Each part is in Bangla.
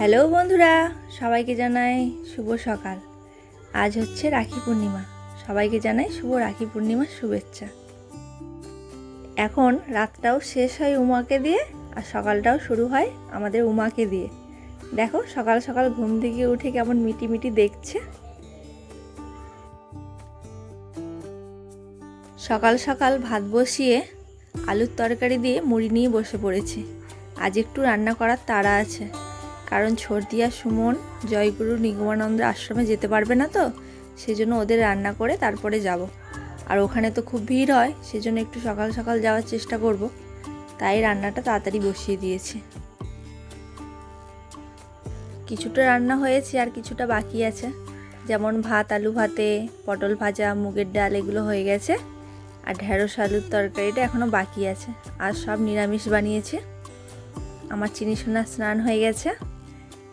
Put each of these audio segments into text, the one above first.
হ্যালো বন্ধুরা, সবাইকে জানাই শুভ সকাল। আজ হচ্ছে রাখি পূর্ণিমা। সবাইকে জানাই শুভ রাখি পূর্ণিমার শুভেচ্ছা। এখন রাতটাও শেষ হয় উমাকে দিয়ে, আর সকালটাও শুরু হয় আমাদের উমাকে দিয়ে। দেখো, সকাল সকাল ঘুম থেকে উঠে কেমন মিটি মিটি দেখছে। সকাল সকাল ভাত বসিয়ে আলুর তরকারি দিয়ে মুড়ি নিয়ে বসে পড়েছি। আজ একটু রান্না করার তাড়া আছে। কারণ ছর্দিয়া, সুমন, জয়গুরু নিগমানন্দ আশ্রমে যেতে পারবে না তো? সেজন্য ওদের রান্না করে তারপরে যাব। আর ওখানে তো খুব ভিড় হয়, সেজন্য একটু সকাল সকাল যাওয়ার চেষ্টা করব। তাই রান্নাটা তাড়াতাড়ি বসিয়ে দিয়েছি। কিছুটা রান্না হয়েছে আর কিছুটা বাকি আছে। যেমন ভাত, আলু ভাতে, পটল ভাজা, মুগের ডাল, এগুলো হয়ে গেছে। আর ঢেঁড়স, আলুর তরকারিটা এখনও বাকি আছে। আর সব নিরামিষ বানিয়েছে। আমার চিনি সোনা স্নান হয়ে গেছে।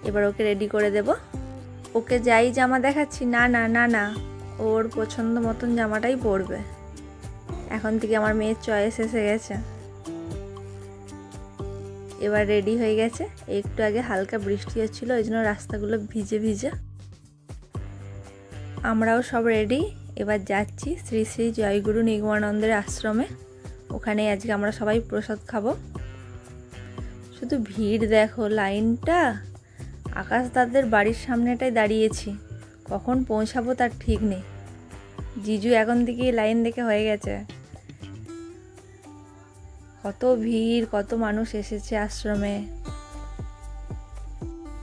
এবার ওকে রেডি করে দেব। ওকে যাই জামা দেখাচ্ছি, না না না না, ওর পছন্দ মতন জামাটাই পরবে। এখন থেকে আমার মেয়ের চয়েস এসে গেছে। এবার রেডি হয়ে গেছে। একটু আগে হালকা বৃষ্টি হচ্ছিল, ওই জন্য রাস্তাগুলো ভিজে ভিজে। আমরাও সব রেডি এবার যাচ্ছি শ্রী শ্রী জয়গুরু নিগমানন্দের আশ্রমে। ওখানে আজকে আমরা সবাই প্রসাদ খাব। শুধু ভিড় দেখো, লাইনটা। আকাশ দাদের বাড়ির সামনেটায় দাঁড়িয়েছি। কখন পৌঁছাবো তার ঠিক নেই। জিজু এখন থেকে লাইন দেখে হয়ে গেছে। কত ভিড়, কত মানুষ এসেছে আশ্রমে।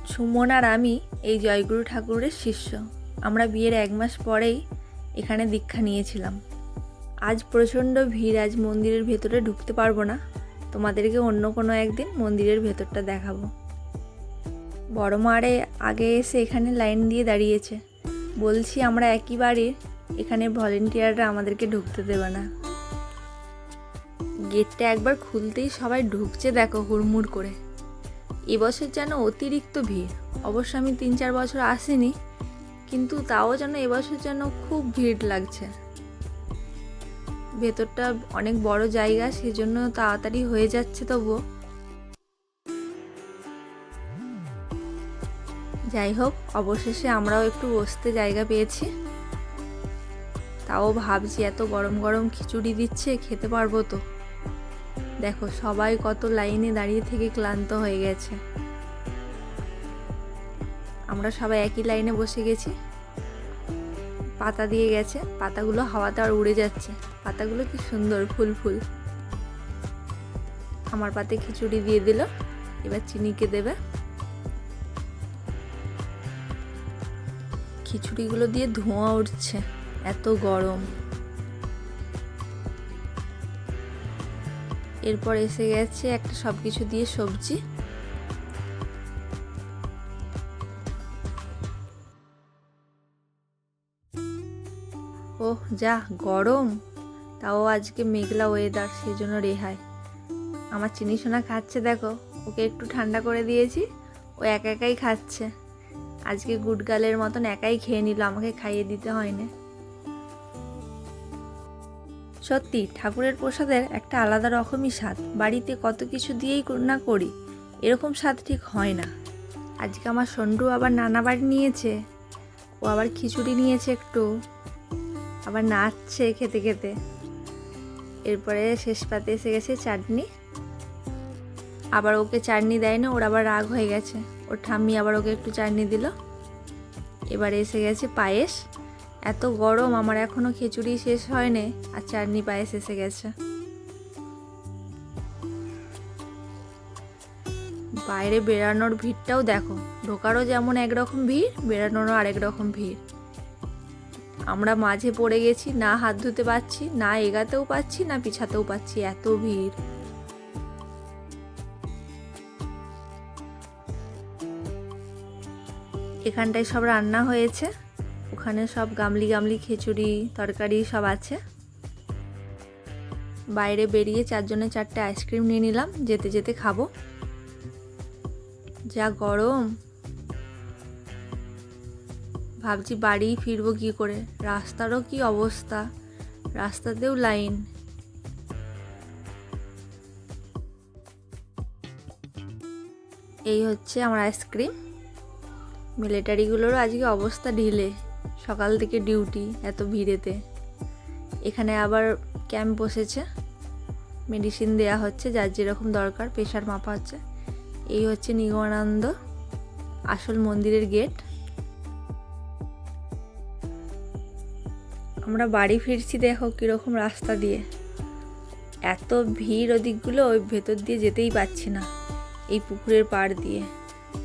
সুমন আর আমি এই জয়গুরু ঠাকুরের শিষ্য। আমরা বিয়ের এক মাস পরেই এখানে দীক্ষা নিয়েছিলাম। আজ প্রচণ্ড ভিড়, আজ মন্দিরের ভেতরে ঢুকতে পারব না। তোমাদেরকে অন্য কোনো একদিন মন্দিরের ভেতরটা দেখাবো। বড় মারে আগে এসে এখানে লাইন দিয়ে দাঁড়িয়েছে। বলছি, আমরা একই বাড়ির, এখানে ভলেন্টিয়াররা আমাদেরকে ঢুকতে দেবে না। গেটটা একবার খুলতেই সবাই ঢুকছে দেখো হুড়মুড় করে। এবছর যেন অতিরিক্ত ভিড়। অবশ্য আমি তিন চার বছর আসিনি, কিন্তু তাও যেন এবছর যেন খুব ভিড় লাগছে। ভেতরটা অনেক বড় জায়গা, সেজন্য তাড়াতাড়ি হয়ে যাচ্ছে তবুও। যাই হোক, অবশেষে আমরাও একটু বসতে জায়গা পেয়েছি। তাও ভাবছি এত গরম গরম খিচুড়ি দিচ্ছে, খেতে পারব তো। দেখো, সবাই কত লাইনে দাঁড়িয়ে থেকে ক্লান্ত হয়ে গেছে। আমরা সবাই একই লাইনে বসে গেছি। পাতা দিয়ে গেছে, পাতাগুলো হাওয়াতে আর উড়ে যাচ্ছে। পাতাগুলো কি সুন্দর, ফুল ফুল। আমার পাতে খিচুড়ি দিয়ে দিল, এবার চিনিকে দেবে। খিচুড়িগুলো দিয়ে ধোঁয়া উঠছে, এত গরম। এরপর এসে গেছে একটা সব কিছু দিয়ে সবজি। ওহ, যা, গরম। তাও আজকে মেঘলা ওয়েদার সেই জন্য রেহাই। আমার চিনি সোনা খাচ্ছে, দেখো। ওকে একটু ঠান্ডা করে দিয়েছি, ও একা একাই খাচ্ছে। আজকে গুডগালের মতন একাই খেয়ে নিল, আমাকে খাইয়ে দিতে হয়নি। সত্যি, ঠাকুরের প্রসাদের একটা আলাদা রকমই স্বাদ। বাড়িতে কত কিছু দিয়েই না করি, এরকম স্বাদ ঠিক হয় না। আজকে আমার সন্ডু আবার নানা বাড়ি নিয়েছে, ও আবার খিচুড়ি নিয়েছে একটু, আবার নাচছে খেতে খেতে। এরপরে শেষ পাতে এসে গেছে চাটনি। আবার ওকে চাটনি দেয় না, ওর আবার রাগ হয়ে গেছে। ওর ঠাম্মি আবার ওকে একটু চাটনি দিল। এবার এসে গেছে পায়েস। এত গরম, আমার এখনও খিচুড়ি শেষ হয়নি আর চাটনি পায়েস এসে গেছে। বাইরে বেরানোর ভিড়টাও দেখো, ঢোকারও যেমন একরকম ভিড় বেরানোরও আরেক রকম ভিড়। আমরা মাঝে পড়ে গেছি, না হাত ধুতে পারছি, না এগাতেও পাচ্ছি না পিছাতেও পাচ্ছি এত ভিড়। এখানটায় সব রান্না হয়েছে। ওখানে সব গামলি গামলি, খিচুড়ি, তরকারি সব আছে। বাইরে বেরিয়ে চারজনে চারটে আইসক্রিম নিয়ে নিলাম, যেতে যেতে খাব। যা গরম। ভাবছি বাড়ি ফিরবো কি করে? রাস্তারও কি অবস্থা? রাস্তাতেও লাইন। এই হচ্ছে আমার আইসক্রিম। মিলিটারিগুলোরও আজকে অবস্থা ঢিলে। সকাল থেকে ডিউটি এত ভিড়েতে। এখানে আবার ক্যাম্প বসেছে। মেডিসিন দেয়া হচ্ছে, যার যেরকম দরকার প্রেশার মাপা হচ্ছে। এই হচ্ছে নিগমানন্দ, আসল মন্দিরের গেট আমরা বাড়ি ফিরছি দেখো কীরকম রাস্তা দিয়ে। এত ভিড় ওদিকগুলো, ওই ভেতর দিয়ে যেতেই পারছি না। এই পুকুরের পাড় দিয়ে।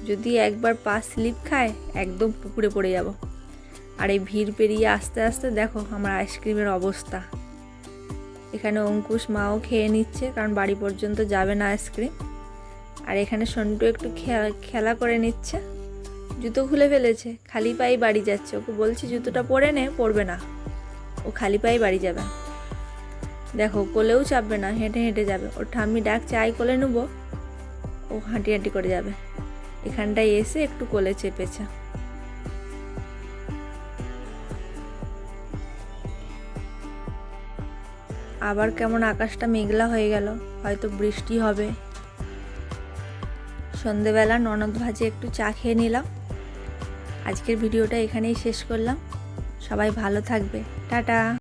যদি একবার পা স্লিপ খায়, একদম পুকুরে পড়ে যাব। আর এই ভিড় পেরিয়ে আস্তে আস্তে দেখো আমার আইসক্রিমের অবস্থা। এখানে অঙ্কুশ মাও খেয়ে নিচ্ছে, কারণ বাড়ি পর্যন্ত যাবে না আইসক্রিম। আর এখানে সন্টু একটু খেলা করে নিচ্ছে। জুতো খুলে ফেলেছে, খালি পায়ে বাড়ি যাচ্ছে। ওকে বলছি জুতোটা পরে নে, পরবে না। ও খালি পায়ে বাড়ি যাবে। দেখো কোলেও চাপবে না, হেঁটে হেঁটে যাবে। ওর ঠাম্মি ডাকছে আই কোলে নেব? ও হাঁটি হাঁটি করে যাবে। এখানটায় এসে একটু কোলে চেপেছে। আবার কেমন আকাশটা মেঘলা হয়ে গেল, হয়তো বৃষ্টি হবে। সন্ধেবেলা ননদ ভাজে একটু চা খেয়ে নিলাম। আজকের ভিডিওটা এখানেই শেষ করলাম। সবাই ভালো থাকবে। টাটা।